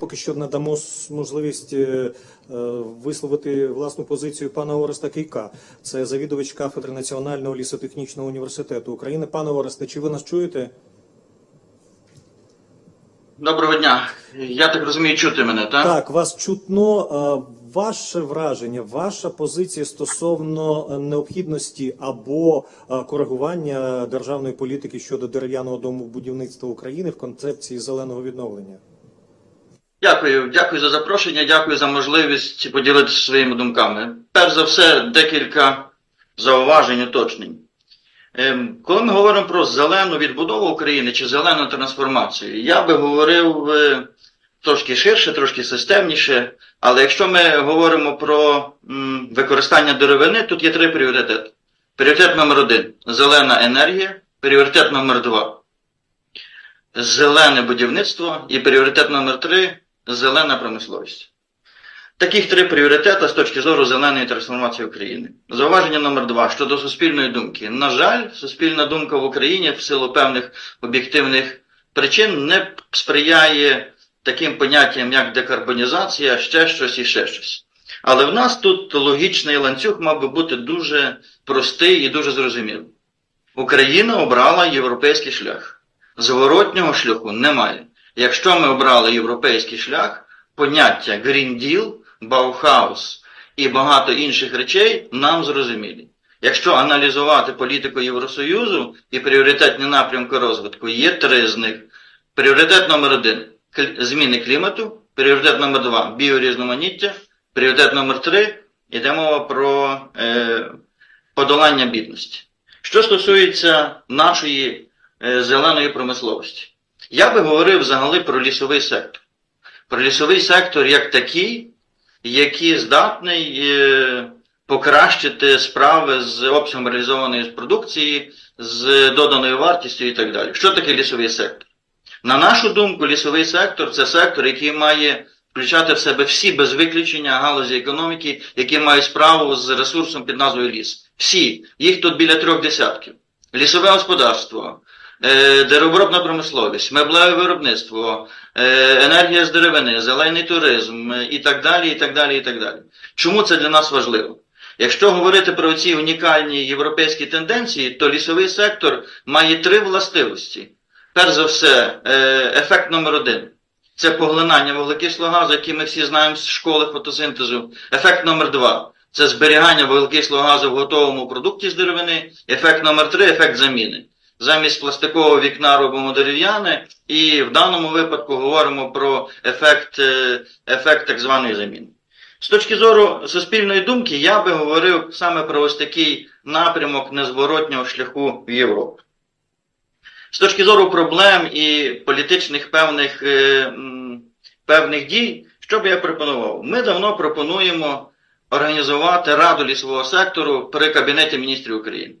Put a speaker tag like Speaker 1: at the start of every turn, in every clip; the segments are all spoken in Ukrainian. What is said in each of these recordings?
Speaker 1: Поки що надамо можливість е, е, висловити власну позицію пана Ореста Кийка. Це завідувач кафедри Національного лісотехнічного університету України. Пане Оресте, чи ви нас чуєте?
Speaker 2: Доброго дня. Я так розумію, чути мене, так?
Speaker 1: Так, вас чутно. Е, Ваше враження, ваша позиція стосовно необхідності або коригування державної політики щодо дерев'яного домобудівництва України в концепції зеленого відновлення?
Speaker 2: Дякую, дякую за запрошення, дякую за можливість поділитися своїми думками. Перш за все, декілька зауважень, уточнень. Ем, Коли ми говоримо про зелену відбудову України чи зелену трансформацію, я би говорив е, трошки ширше, трошки системніше, але якщо ми говоримо про використання деревини, тут є три пріоритети. Пріоритет номер один зелена енергія, пріоритет номер два зелене будівництво і пріоритет номер три зелена промисловість. Таких три пріоритети з точки зору зеленої трансформації України. Зауваження номер два щодо суспільної думки. На жаль, суспільна думка в Україні в силу певних об'єктивних причин не сприяє таким поняттям, як декарбонізація, ще щось і ще щось. Але в нас тут логічний ланцюг мав би бути дуже простий і дуже зрозумілий. Україна обрала європейський шлях. Зворотнього шляху немає. Якщо ми обрали європейський шлях, поняття Green Deal, Bauhaus і багато інших речей нам зрозумілі. Якщо аналізувати політику Євросоюзу і пріоритетні напрямки розвитку, є три з них. Пріоритет номер один зміни клімату, пріоритет номер два біорізноманіття, пріоритет номер три йде мова про е, подолання бідності. Що стосується нашої е, зеленої промисловості, я би говорив взагалі про лісовий сектор. Про лісовий сектор як такий, який здатний е, покращити справи з обсягом реалізованої продукції, з доданою вартістю і так далі. Що таке лісовий сектор? На нашу думку, лісовий сектор це сектор, який має включати в себе всі без виключення галузі економіки, які мають справу з ресурсом під назвою ліс. Всі, їх тут біля трьох десятків. Лісове господарство, е, деревообробна промисловість, меблеве виробництво, е, енергія з деревини, зелений туризм е, і так далі, і так далі, і так далі. Чому це для нас важливо? Якщо говорити про ці унікальні європейські тенденції, то лісовий сектор має три властивості. Перш за все, ефект номер один. Це поглинання вуглекислого газу, який ми всі знаємо з школи фотосинтезу. Ефект номер два це зберігання вуглекислого газу в готовому продукті з деревини. Ефект номер три ефект заміни. Замість пластикового вікна робимо дерев'яне, і в даному випадку говоримо про ефект, е, ефект так званої заміни. З точки зору суспільної думки, я би говорив саме про ось такий напрямок незворотнього шляху в Європу. З точки зору проблем і політичних певних, е, певних дій, що би я пропонував? Ми давно пропонуємо організувати Раду лісового сектору при Кабінеті міністрів України.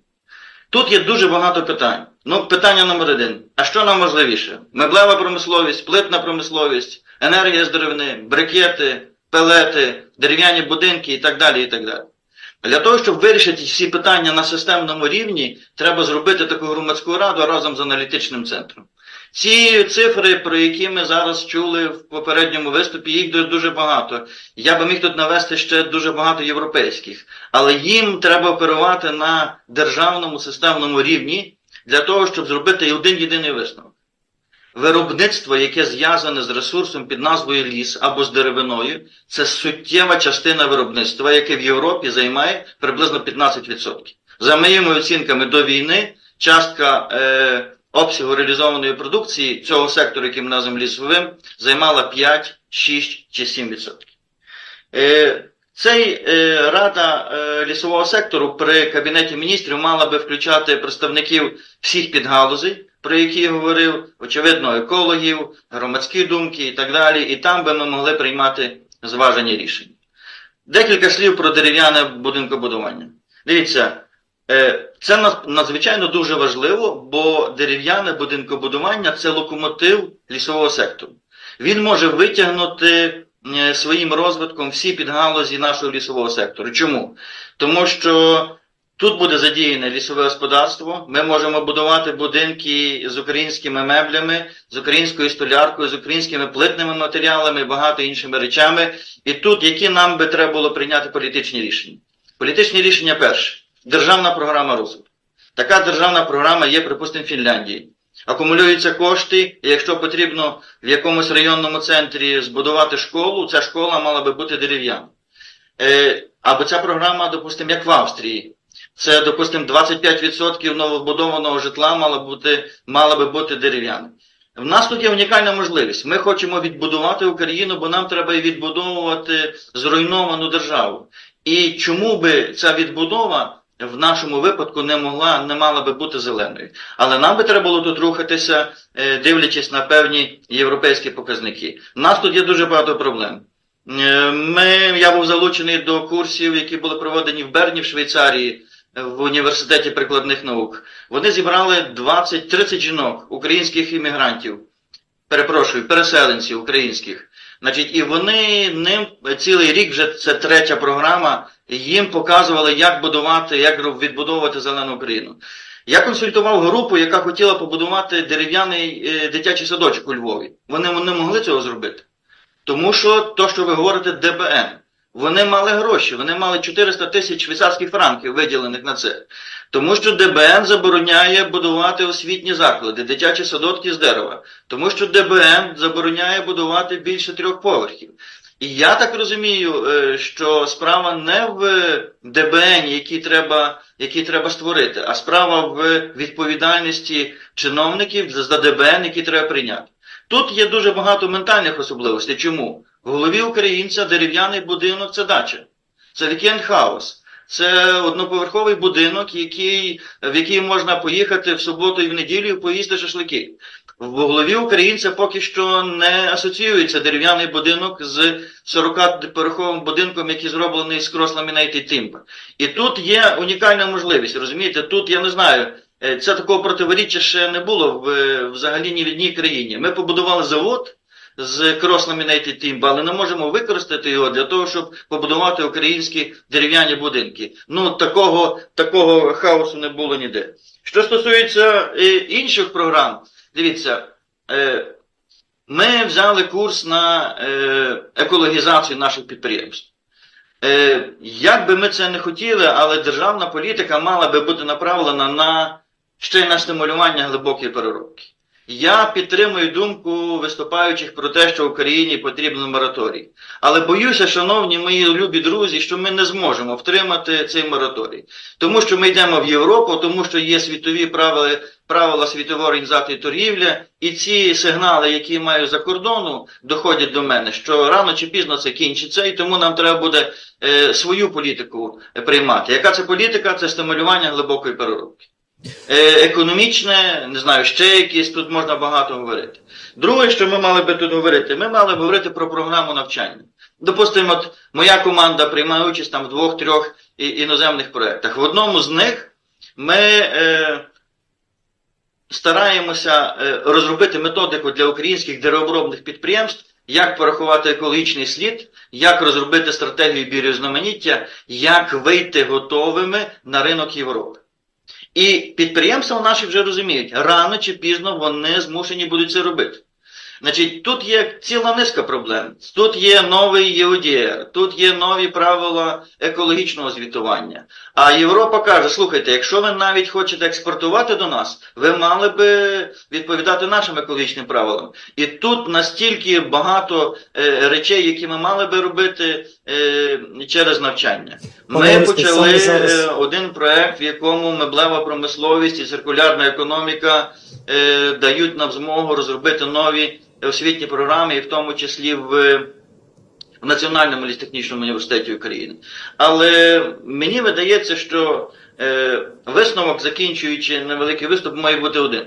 Speaker 2: Тут є дуже багато питань. Ну, питання номер один. А що нам важливіше? Меблева промисловість, плитна промисловість, енергія з деревини, брикети, пелети, дерев'яні будинки і так далі. і так далі. Для того, щоб вирішити всі питання на системному рівні, треба зробити таку громадську раду разом з аналітичним центром. Ці цифри, про які ми зараз чули в попередньому виступі, їх дуже багато. Я би міг тут навести ще дуже багато європейських, але їм треба оперувати на державному системному рівні для того, щоб зробити один єдиний висновок. Виробництво, яке зв'язане з ресурсом під назвою ліс або з деревиною, це суттєва частина виробництва, яке в Європі займає приблизно 15%. За моїми оцінками до війни, частка е, обсягу реалізованої продукції цього сектору, який ми називаємо лісовим, займала 5, 6 чи 7%. Е, цей е, рада е, лісового сектору при кабінеті міністрів мала би включати представників всіх підгалузей, про які я говорив, очевидно, екологів, громадські думки і так далі, і там би ми могли приймати зважені рішення. Декілька слів про дерев'яне будинкобудування. Дивіться, це надзвичайно дуже важливо, бо дерев'яне будинкобудування це локомотив лісового сектору. Він може витягнути е, своїм розвитком всі підгалузі нашого лісового сектору. Чому? Тому що Тут буде задіяне лісове господарство. Ми можемо будувати будинки з українськими меблями, з українською столяркою, з українськими плитними матеріалами багато іншими речами. І тут які нам би треба було прийняти політичні рішення. Політичні рішення перше. Державна програма розвитку. Така державна програма є, припустимо, в Фінляндії. Акумулюються кошти, і якщо потрібно в якомусь районному центрі збудувати школу, ця школа мала би бути дерев'яна. Е, або ця програма, допустимо, як в Австрії. Це, допустимо, 25% новобудованого житла мало бути, мала би бути дерев'яним. В нас тут є унікальна можливість. Ми хочемо відбудувати Україну, бо нам треба і відбудовувати зруйновану державу. І чому би ця відбудова в нашому випадку не могла, не мала би бути зеленою? Але нам би треба було тут рухатися, е, дивлячись на певні європейські показники. У нас тут є дуже багато проблем. Е, Ми, я був залучений до курсів, які були проведені в Берні, в Швейцарії, в університеті прикладних наук. Вони зібрали 20-30 жінок, українських іммігрантів, перепрошую, переселенців українських. Значить, і вони ним цілий рік вже це третя програма. Їм показували, як будувати, як відбудовувати зелену Україну. Я консультував групу, яка хотіла побудувати дерев'яний е, дитячий садочок у Львові. Вони не могли цього зробити. Тому що то, що ви говорите, ДБН. Вони мали гроші, вони мали 400 тисяч швейцарських франків виділених на це. Тому що ДБН забороняє будувати освітні заклади, дитячі садочки з дерева. Тому що ДБН забороняє будувати більше трьох поверхів. І я так розумію, е, що справа не в ДБН, який треба, який треба створити, а справа в відповідальності чиновників за ДБН, які треба прийняти. Тут є дуже багато ментальних особливостей. Чому? В голові українця дерев'яний будинок це дача, це вікенд хаус. Це одноповерховий будинок, який, в який можна поїхати в суботу і в неділю поїсти шашлики. В голові українця поки що не асоціюється дерев'яний будинок з 40-поверховим будинком, який зроблений з cross-laminated timber. І тут є унікальна можливість, розумієте? Тут я не знаю, е, це такого противоріччя ще не було в, е, взагалі ні в одній країні. Ми побудували завод з cross-laminated timber, але не можемо використати його для того, щоб побудувати українські дерев'яні будинки. Ну, такого, такого хаосу не було ніде. Що стосується е, інших програм, дивіться, е, ми взяли курс на е, екологізацію наших підприємств. Як би ми це не хотіли, але державна політика мала би бути направлена на ще й на стимулювання глибокої переробки. Я підтримую думку виступаючих про те, що Україні потрібен мораторій. Але боюся, шановні мої любі друзі, що ми не зможемо втримати цей мораторій. Тому що ми йдемо в Європу, тому що є світові правила, правила світової організації торгівлі, і ці сигнали, які маю за кордону, доходять до мене, що рано чи пізно це кінчиться, і тому нам треба буде е, свою політику е, приймати. Яка це політика? Це стимулювання глибокої переробки. Е, економічне, не знаю, ще якісь, тут можна багато говорити. Друге, що ми мали би тут говорити, ми мали б говорити про програму навчання. Допустимо, от моя команда приймає участь там в двох-трьох іноземних проєктах. В одному з них ми е, стараємося е, розробити методику для українських деревообробних підприємств, як порахувати екологічний слід, як розробити стратегію біорізноманіття, як вийти готовими на ринок Європи. І підприємства наші вже розуміють, рано чи пізно вони змушені будуть це робити. Значить, тут є ціла низка проблем. Тут є новий ЄОДР, тут є нові правила екологічного звітування. А Європа каже: слухайте, якщо ви навіть хочете експортувати до нас, ви мали би відповідати нашим екологічним правилам. І тут настільки багато е, речей, які ми мали би робити е, через навчання. Ми почали е, один проект, в якому меблева промисловість і циркулярна економіка е, дають нам змогу розробити нові освітні програми, і в тому числі в, в Національному лістехнічному університеті України. Але мені видається, що е, висновок, закінчуючи невеликий виступ, має бути один.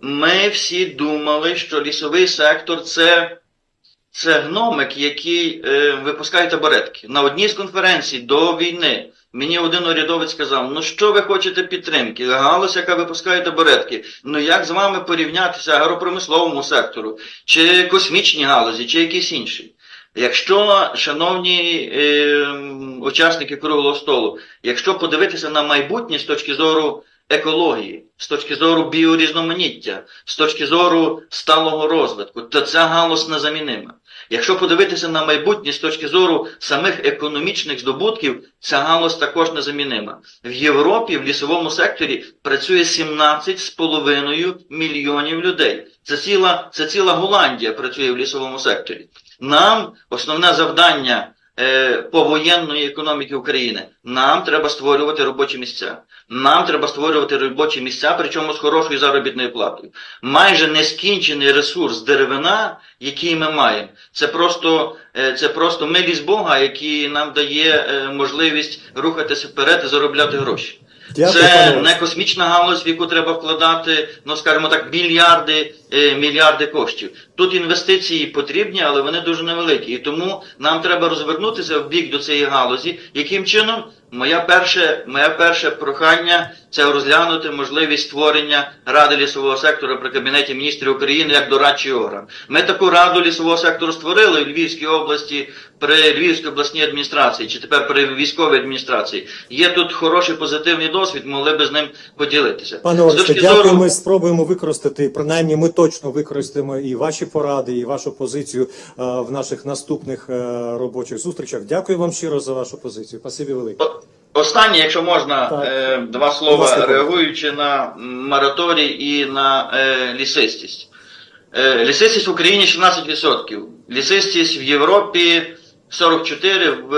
Speaker 2: Ми всі думали, що лісовий сектор це, це гномик, який е, випускає табуретки. На одній з конференцій до війни мені один урядовець сказав: ну що ви хочете підтримки? Галузь, яка випускає табуретки. Ну як з вами порівнятися агропромисловому сектору, чи космічній галузі, чи якийсь інший? Якщо, шановні е, учасники круглого столу, якщо подивитися на майбутнє з точки зору екології, з точки зору біорізноманіття, з точки зору сталого розвитку, то ця галузь незамінима. Якщо подивитися на майбутнє з точки зору самих економічних здобутків, ця галузь також незамінима. В Європі в лісовому секторі працює 17,5 мільйонів людей. Це ціла, це ціла Голландія працює в лісовому секторі. Нам основне завдання повоєнної економіки України. Нам треба створювати робочі місця. Нам треба створювати робочі місця, причому з хорошою заробітною платою. Майже нескінчений ресурс деревина, який ми маємо. Це просто, е, це просто милість Бога, який нам дає е, можливість рухатися вперед і заробляти гроші.
Speaker 1: Дякую,
Speaker 2: Це не космічна галузь, в яку треба вкладати, ну скажімо так, мільярди, е, мільярди коштів. Тут інвестиції потрібні, але вони дуже невеликі. І тому нам треба розвернутися в бік до цієї галузі. Яким чином? Моя перше, моє перше прохання це розглянути можливість створення ради лісового сектору при кабінеті міністрів України як дорадчий орган. Ми таку раду лісового сектору створили в Львівській області при Львівській обласній адміністрації, чи тепер при військовій адміністрації. Є тут хороший позитивний досвід, могли би з ним поділитися.
Speaker 1: Пане
Speaker 2: З
Speaker 1: дякую.
Speaker 2: зору-
Speaker 1: Ми спробуємо використати. Принаймні, ми точно використаємо і ваші поради, і вашу позицію е, в наших наступних е, робочих зустрічах. Дякую вам щиро за вашу позицію. Спасибі велике.
Speaker 2: Останнє, якщо можна,
Speaker 1: Так.
Speaker 2: е, два слова, реагуючи на мораторій і на е, лісистість. Е, лісистість в Україні 16%, лісистість в Європі 44%, в,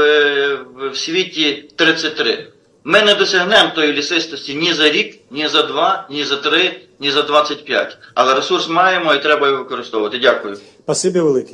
Speaker 2: в, в світі 33%. Ми не досягнемо тої лісистості ні за рік, ні за два, ні за три, ні за 25. Але ресурс маємо і треба його використовувати. Дякую.
Speaker 1: Спасибі велике.